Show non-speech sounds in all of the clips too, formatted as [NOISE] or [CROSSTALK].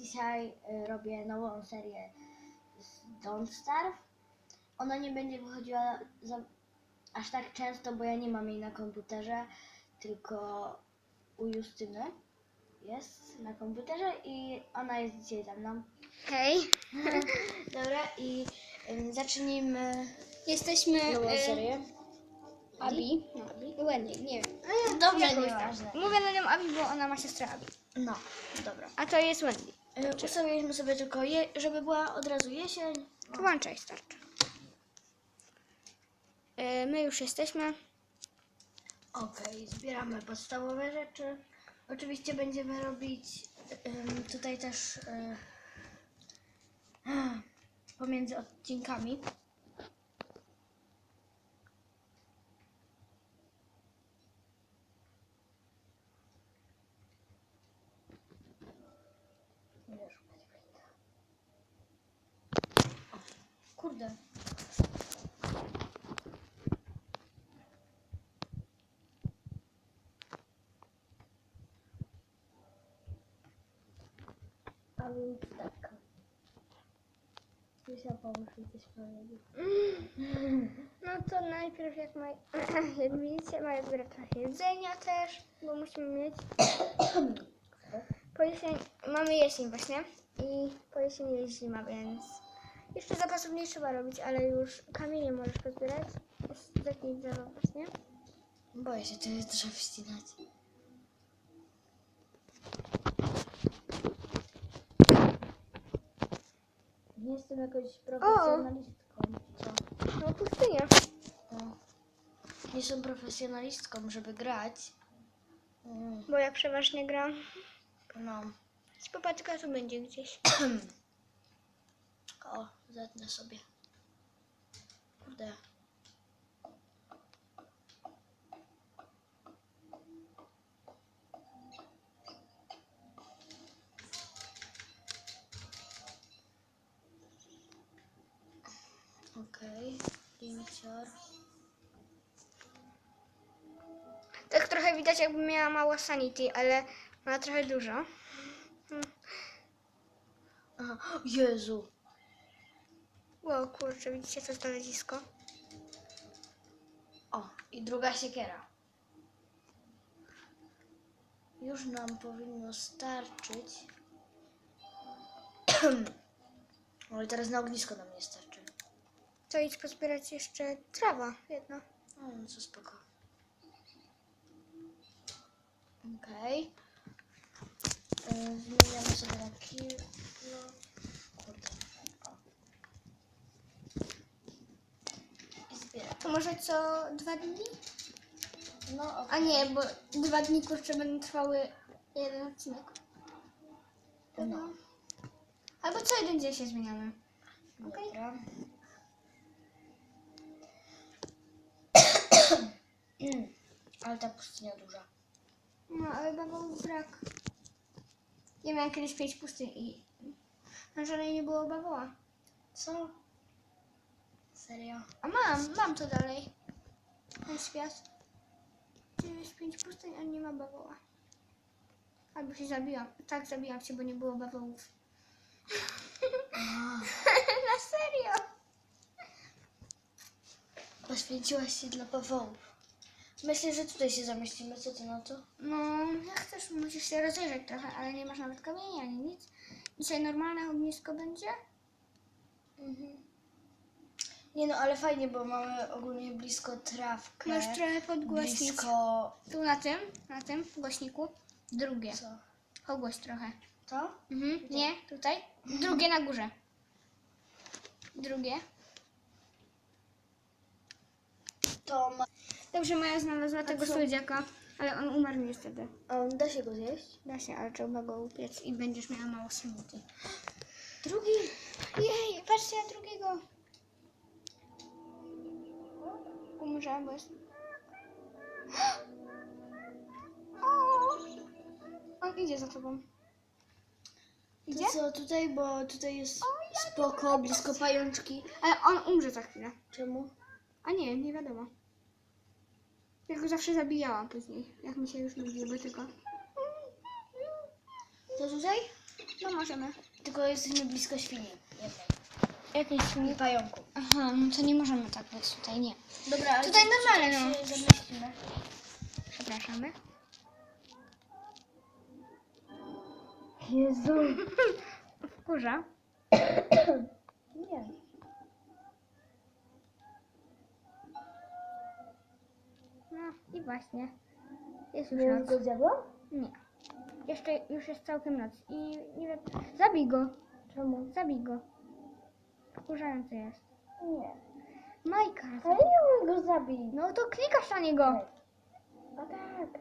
dzisiaj y, robię nową serię z Don't Starve. Ona nie będzie wychodziła za, aż tak często, bo ja nie mam jej na komputerze, tylko u Justyny jest na komputerze i ona jest dzisiaj ze mną. Hej, [LAUGHS] Dobra, i ym, zacznijmy jesteśmy nową e, serię. Abi. No, Abi. Ładnie, nie wiem. Dobrze, Jakoś nieważne. tak. Mówię na nią Abi, bo ona ma siostrę Abi. No, dobra. A to jest Wendy. Y, Ustawiliśmy sobie tylko, je, żeby była od razu jesień. Włączaj starczy. E, My już jesteśmy. Okej, zbieramy podstawowe rzeczy. Oczywiście będziemy robić tutaj też y, [SNIFFS] pomiędzy odcinkami. Kurde. A więc tak. Musiał pomóc mi coś powiedzieć. [LAUGHS] No to najpierw jak, maj... [CLEARS THROAT] jak widzicie mają zbierać trochę jedzenia też, bo musimy mieć. [CLEARS THROAT] Po jesień... Mamy jesień właśnie i po jesieni jest zima, więc jeszcze zapasów nie trzeba robić, ale już kamienie możesz pozbierać. Jest takie drzewo właśnie. Boję się tyle drzew ścinać. Nie jestem jakoś profesjonalistką. Co? No pustynia. No. Nie jestem profesjonalistką, żeby grać. Mm, Bo ja przeważnie gram. No. Z popatrzka tu będzie gdzieś. [CLEARS THROAT] Zetnę sobie. Kurde. Okej, linkcior. Tak trochę widać jakby miała mało sanity, ale ma trochę dużo. Aha, Jezu. Wow, kurczę, widzicie to znalezisko? O, i druga siekiera. Już nam powinno starczyć. [CLEARS THROAT] Ale teraz na ognisko nam nie starczy. To idź pozbierać jeszcze trawa jedna. O, no co spoko. Okej. Okay. Zmieniamy sobie na kilo. Kurde. O. I zbieram. To może co dwa dni? No, A nie, bo dwa dni kurczę będą trwały jeden odcinek. No. Albo co jeden dzień się zmieniamy. Okej. Dobra. Mm, [COUGHS] Ale ta pustynia duża. No, ale bawołów brak. Ja miałam kiedyś pięć pustyń i na żadnej nie było bawoła. Co? Serio? A mam, mam to dalej. Ten świat. Gdzie jest pięć pustyń, a nie ma bawoła. Albo się zabiłam. Tak, zabiłam się, bo nie było bawołów. [LAUGHS] Na serio? Poświęciłaś się dla bawołów. Myślę, że tutaj się zamieścimy. Co ty na to? No, jak chcesz, musisz się rozejrzeć trochę, ale nie masz nawet kamienia ani nic. Dzisiaj normalne ognisko będzie? Mhm. Nie no, ale fajnie, bo mamy ogólnie blisko trawkę. Masz trochę podgłośnić. Blisko... Tu na tym, na tym głośniku. Drugie. Co? Pogłoś trochę. To? Mhm. Nie, tutaj. Drugie na górze. Drugie. To ma... Dobrze, Maja znalazła tego co? słodziaka, ale on umarł niestety. A on da się go zjeść? Da się, ale trzeba go upiec i będziesz miała mało sanity. Drugi? Jej, patrzcie na drugiego. Umrze, bo jest... [GASPS] On idzie za tobą. Idzie? To co tutaj, bo tutaj jest spoko, blisko pajączki. Ale on umrze za chwilę. Czemu? A nie, nie wiadomo. Ja go zawsze zabijałam później, jak mi się już nudziły tylko. To tutaj? No możemy. Tylko jesteśmy blisko świni. jednej. Jakiś I pająku. Aha, no to nie możemy tak być tutaj, nie. Dobra, ale Tutaj normalnie, no. się. Przepraszamy. Jezu. [LAUGHS] Wkurza. Nie. No i właśnie. Jest już Nie noc. go zjadłam? Nie. Jeszcze już jest całkiem noc i nie wiem. Zabij go. Czemu? Zabij go. Wkurzający jest. Nie. Majka. Ale nie umiem go zabić. No to klikasz na niego. Atak.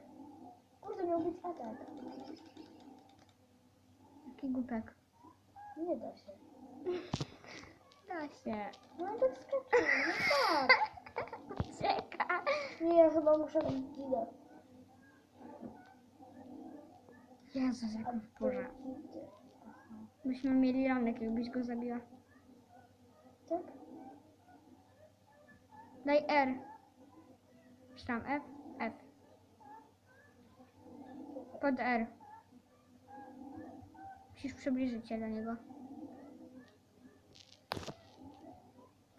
Kurde, miał być atak. Jaki głupek. Nie da się. [LAUGHS] Da się. No tak skacze. No tak. [LAUGHS] Czeka. Nie, ja chyba muszę idę. Jezus, jak on wkurza. Byśmy mieli ranek, jakbyś go zabiła. Tak? Daj R. Czy tam F? F. Pod R. Musisz przybliżyć się do niego.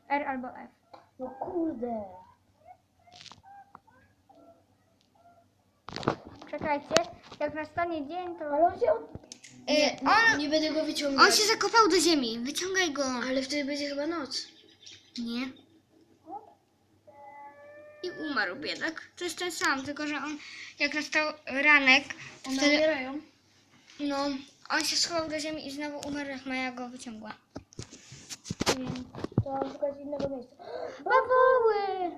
R albo F. No kurde. Czekajcie, jak nastanie dzień, to... Ale on się od... Nie, on, Nie będę go wyciągać. on się zakopał do ziemi. Wyciągaj go. Ale wtedy będzie chyba noc. Nie. I umarł biedak. To jest ten sam, tylko że on, jak nastał ranek, to One wtedy, umierają. no, on się schował do ziemi i znowu umarł, jak Maja go wyciągła. To mam szukać innego miejsca. [GASPS] Bawoły!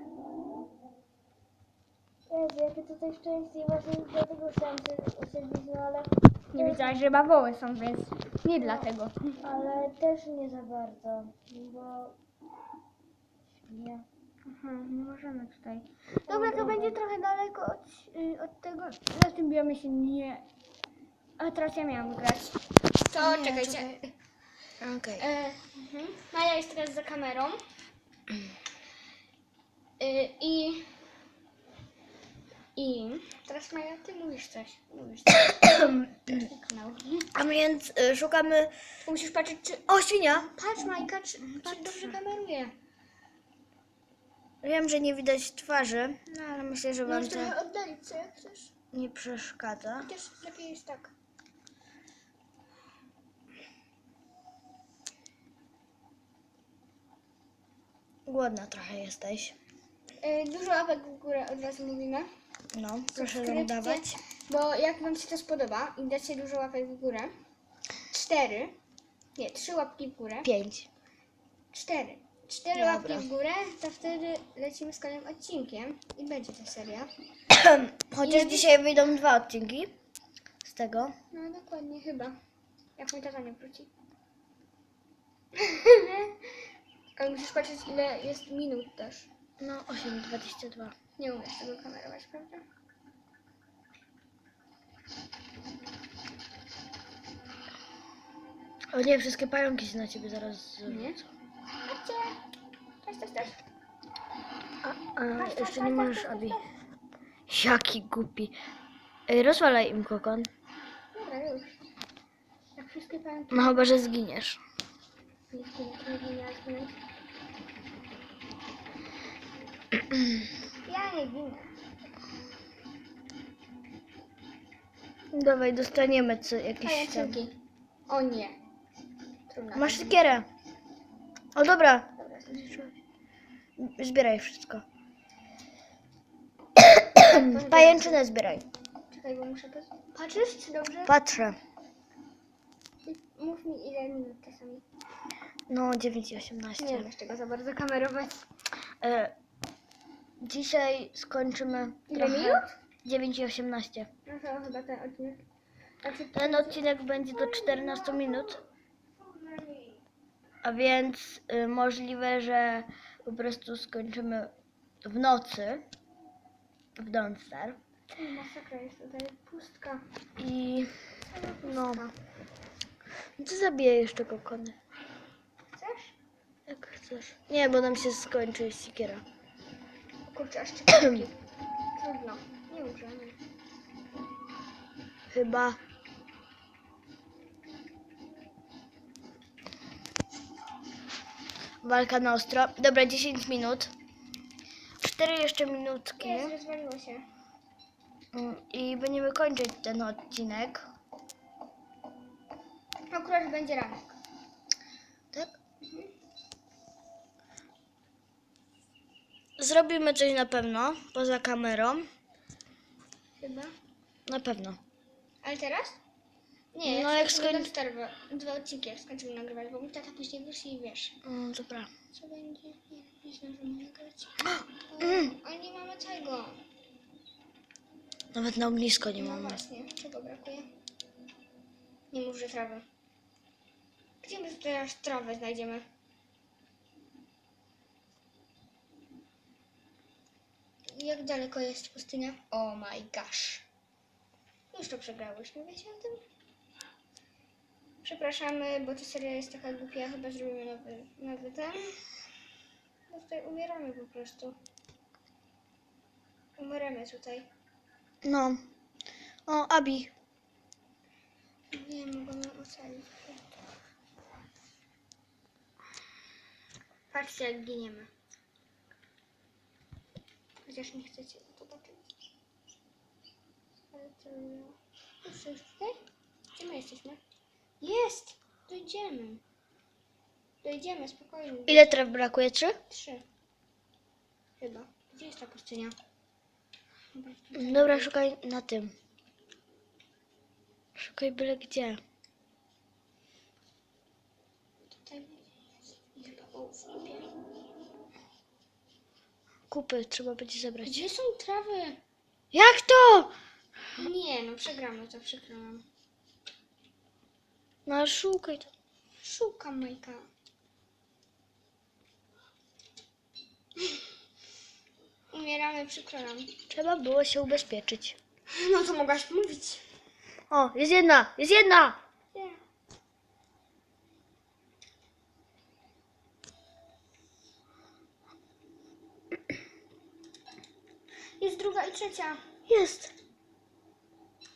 Jezu, jakie tutaj szczęście i właśnie dlatego chciałam się osiedlić, no ale... Nie wiedziałaś, że bawoły są, więc nie dlatego. Ale też nie za bardzo, bo... Świnia. Aha, nie możemy tutaj. Dobra, to będzie trochę daleko od, y, od tego. Na tym biomie się nie... A teraz ja miałam grać. To Nie, czekajcie. czekaj. Okej. E, mhm. Maja jest teraz za kamerą. E, I. I. Teraz Maja, ty mówisz coś. Mówisz coś. [COUGHS] Kanał. A więc y, szukamy... Musisz patrzeć, czy. O, świnia! Patrz, Majka, czy, czy dobrze kameruje. Wiem, że nie widać twarzy, no ale myślę, że wam Możesz to trochę oddalić się, jak chcesz. nie przeszkadza. Chociaż lepiej jest tak. Głodna trochę jesteś. E, dużo łapek w górę od razu mówimy. No, proszę nam dawać. Bo jak Wam się to spodoba i dacie dużo łapek w górę, cztery, nie, trzy łapki w górę, Pięć. cztery, cztery Dobra. łapki w górę, to wtedy lecimy z kolejnym odcinkiem i będzie ta seria. [CLEARS THROAT] Chociaż dzisiaj wyjdą dwa odcinki z tego. No dokładnie, chyba. Jak mój tata nie wróci. [LAUGHS] Ale musisz patrzeć ile jest minut też. No, 8,22. Nie umiesz tego kamerować, prawda? O nie, wszystkie pająki się na ciebie zaraz Nie? Chodźcie! Cześć, cześć, cześć. A, a jeszcze nie możesz, Abi. Jaki głupi. Ej, rozwalaj im kokon. Dobra, już. Jak wszystkie pająki... No chyba, że zginiesz. Nie zginę, nie zginę, ja zginę. Ja nie ginę. Dawaj, dostaniemy co jakiś tam. Pajęczynki. O nie. Trudno. Masz siekierę. O dobra, zbieraj wszystko. [COUGHS] [COUGHS] Pajęczynę zbieraj. Czekaj, bo muszę... Patrzysz, czy dobrze? Patrzę. Mów mi ile minut czasami. No, 9,18. Nie wiesz czego za bardzo kamerować. E, dzisiaj skończymy. Ile minut? 9,18. No to chyba ten odcinek. Znaczy, Ten odcinek będzie do 14 minut. A więc y, możliwe, że po prostu skończymy w nocy w Don't Starve. masakra jest tutaj. Pustka. I no, ty zabiję jeszcze kokony. Chcesz? Jak chcesz. Nie, bo nam się skończy siekiera. Kurczę, aż szczypki. Trudno. Nie udzielamy. Chyba. Walka na ostro. Dobra, 10 minut. 4 jeszcze minutki. Nie, się. Mm, I będziemy kończyć ten odcinek. Akurat będzie ranek. Tak? Mhm. Zrobimy coś na pewno, poza kamerą. Chyba. Na pewno. Ale teraz? Nie, No, jak jak skoń- dwa, dwa, dwa odcinki, jak skończymy nagrywać, bo mi tata później wyszli i wiesz. Mm, dobra. Co będzie? Nie, nie zdążymy nagrać. O, a nie mamy tego. Nawet na ognisko nie No mamy. właśnie, czego brakuje? Nie mów, że trawy. Gdzie my teraz trawę znajdziemy? Jak daleko jest pustynia? Oh my gosh. Już to przegrałyśmy, wiecie o tym? Przepraszamy, bo ta seria jest taka głupia, chyba zrobimy nowy, nowy ten. Bo tutaj umieramy po prostu. Umieramy tutaj. No. O, Abi. Nie mogę ocalić. Patrzcie, jak giniemy. Chociaż nie chcecie zobaczyć. Ale to... Już już tutaj? Gdzie my jesteśmy? Jest! Dojdziemy. Dojdziemy, spokojnie. Ile traw brakuje? Trzy? Trzy. Chyba. Gdzie jest ta pustynia? Dobra, szukaj na tym. Szukaj byle gdzie. Tutaj jest. Chyba o, w. Kupy trzeba będzie zebrać. Gdzie są trawy? Jak to? Nie, no przegramy to, przykro nam. No szukaj to. Szukam Majka. Umieramy, przykro nam. Trzeba było się ubezpieczyć. No to mogłaś mówić. O, jest jedna! Jest jedna! Nie. Jest druga i trzecia. Jest!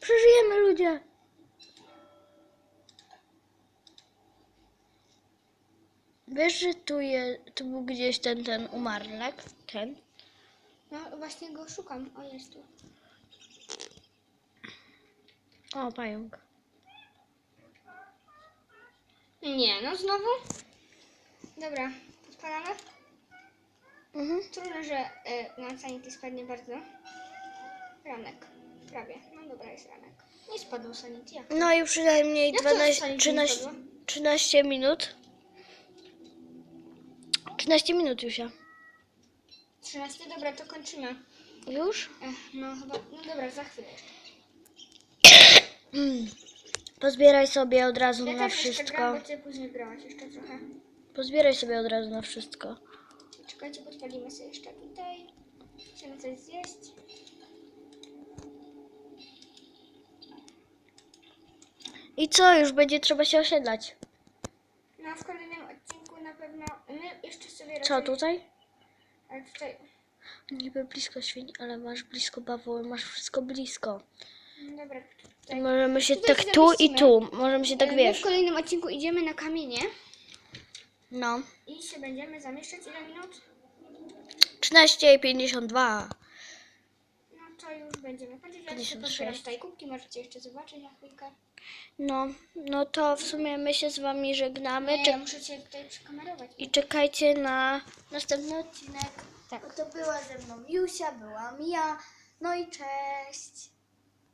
Przeżyjemy ludzie! Wiesz, że tu, je, tu był gdzieś ten, ten umarlek? Ten? No właśnie go szukam. O, jest tu. O, pająk. Nie, no znowu? Dobra, podpalamy? Mhm. Trudno, że y, na sanity spadnie bardzo. Ranek. Prawie. No dobra, jest ranek. Nie spadł sanity. Jak? No i przynajmniej Jak to 12, sanity 13, spadło? 13 minut. 13 minut już ja. 13, dobra, to kończymy. Już? Ech, no chyba, no dobra, za chwilę jeszcze. [CLEARS THROAT] Pozbieraj sobie od razu Ja na też jeszcze wszystko. gram, bo ty później grałaś jeszcze trochę. Pozbieraj sobie od razu na wszystko. Czekajcie, podpalimy sobie jeszcze tutaj. Chcemy coś zjeść. I co? Już będzie trzeba się osiedlać. No w kolejnym odcinku na pewno my jeszcze sobie Co raczej- tutaj? Ale tutaj, Niby blisko świń, ale masz blisko bawoły, masz wszystko blisko. dobra. Tutaj. możemy się Tutaj tak się tu i zamieścimy. tu. Możemy się tak E, My wiesz. w kolejnym odcinku idziemy na kamienie No. i się będziemy zamieszczać ile minut? 13 i 52. No to już będziemy kończyć. Ja sobie 56. pozbieram tutaj kubki, możecie jeszcze zobaczyć na chwilkę. No, no to w sumie my się z wami żegnamy. Czek- ja muszę cię tutaj przykamerować. I czekajcie na następny odcinek. Tak. To była ze mną Jusia, byłam ja. No i cześć.